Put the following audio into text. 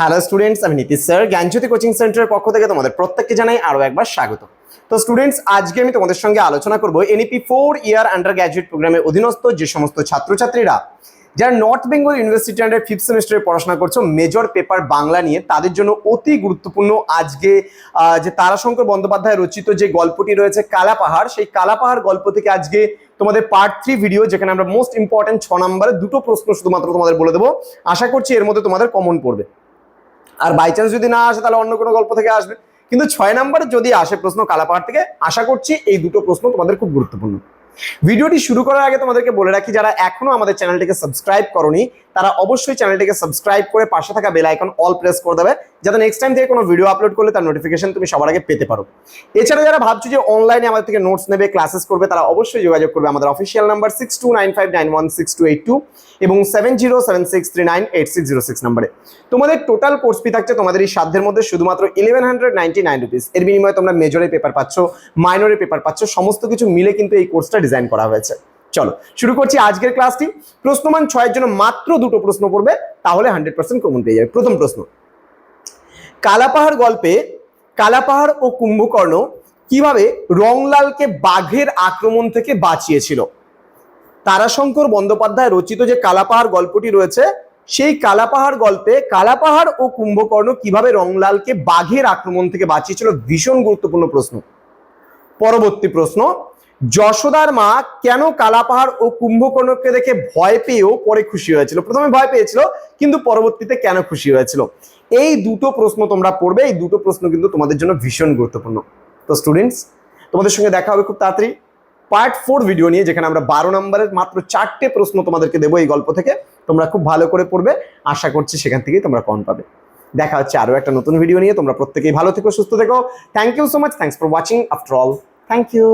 Hello students আমি Nitish sir. জ্ঞানজ্যোতি coaching সেন্টারের পক্ষ থেকে তোমাদের প্রত্যেককে জানাই আরও একবার স্বাগত। তো স্টুডেন্টস আজকে আমি তোমাদের সঙ্গে আলোচনা করব NEP four year undergraduate প্রোগ্রামের অধীনস্থ যে সমস্ত ছাত্রছাত্রীরা, যারা North Bengal University under fifth সেমিস্টারে পড়াশোনা করছ মেজর পেপার বাংলা নিয়ে, তাদের জন্য অতি গুরুত্বপূর্ণ আজকে যে তারাশঙ্কর বন্দ্যোপাধ্যায় রচিত যে গল্পটি রয়েছে কালাপাহাড়, সেই কালাপাহাড় গল্প থেকে আজকে তোমাদের পার্ট থ্রি ভিডিও যেখানে আমরা মোস্ট ইম্পর্টেন্ট ছ নম্বরে দুটো প্রশ্ন শুধুমাত্র তোমাদের বলে দেবো। আশা করছি এর মধ্যে তোমাদের কমন পড়বে। আর বাই চান্স যদি না আসে, তাহলে অন্য কোনো গল্প থেকে আসবে। কিন্তু ছয় নম্বরে যদি আসে প্রশ্ন কালাপাহাড় থেকে, আশা করছি এই দুটো প্রশ্ন তোমাদের খুব গুরুত্বপূর্ণ। ভিডিওটি শুরু করার আগে তোমাদেরকে বলে রাখি, যারা এখনও আমাদের চ্যানেলটিকে সাবস্ক্রাইব করনি তারা অবশ্যই চ্যানেলটিকে সাবস্ক্রাইব করে পাশে থাকা বেল আইকন অল প্রেস করে দেবে, যাতে নেক্সট টাইম থেকে কোনো ভিডিও আপলোড করলে তার নোটিফিকেশন তুমি সবার আগে পেতে পারো। এছাড়া যারা ভাবছ যে অনলাইনে আমাদের থেকে নোটস নেবে ক্লাসেস করবে, তারা অবশ্যই যোগাযোগ করবে আমাদের official number six two nine five nine one six two eight two এবং seven zero seven six three nine eight six zero six নাম্বারে তোমাদের টোটাল কোর্স ফি থাকছে তোমাদের এই সাধ্যের মধ্যে শুধুমাত্র eleven hundred ninety nine rupees এর বিনিময়ে তোমরা মেজরের পেপার পাচ্ছ মাইনরের পেপার পাচ্ছ, সমস্ত কিছু মিলে কিন্তু এই কোর্সটা ডিজাইন করা হয়েছে। চলো, শুরু করছি আজকের ক্লাসটি প্রশ্নমান ছয়ের জন্য মাত্র দুটো প্রশ্ন পড়বে, তাহলে হান্ড্রেড পার্সেন্ট কমন পেয়ে যাবে। প্রথম প্রশ্ন, কালাপাহাড় গল্পে কালাপাহাড় ও কুম্ভকর্ণ কীভাবে রংলালকে বাঘের আক্রমণ থেকে বাঁচিয়েছিল? তারাশঙ্কর বন্দ্যোপাধ্যায় রচিত যে কালাপাহাড় গল্পটি রয়েছে, সেই কালাপাহাড় গল্পে কালাপাহাড় ও কুম্ভকর্ণ কীভাবে রংলালকে বাঘের আক্রমণ থেকে বাঁচিয়েছিল ভীষণ গুরুত্বপূর্ণ প্রশ্ন। পরবর্তী প্রশ্ন যশোদার মা কেন কালাপাহাড় ও কুম্ভকর্ণকে দেখে ভয় পেয়েও পরে খুশি হয়েছিল? প্রথমে ভয় পেয়েছিল, কিন্তু পরবর্তীতে কেন খুশি হয়েছিল? এই দুটো প্রশ্ন তোমরা পড়বে, এই দুটো প্রশ্ন কিন্তু তোমাদের জন্য ভীষণ গুরুত্বপূর্ণ। তো স্টুডেন্টস তোমাদের সঙ্গে দেখা হবে খুব তাড়াতাড়ি। পার্ট ফোর ভিডিও নিয়ে, যেখানে আমরা বারো নম্বরের মাত্র চারটে প্রশ্ন তোমাদেরকে দেবো এই গল্প থেকে, তোমরা খুব ভালো করে পড়বে। আশা করছি সেখান থেকেই তোমরা কম পাবে। দেখা হচ্ছে আরও একটা নতুন ভিডিও নিয়ে, তোমরা প্রত্যেকেই ভালো থেকো, সুস্থ থেকো। Thank you so much thanks for watching after all thank you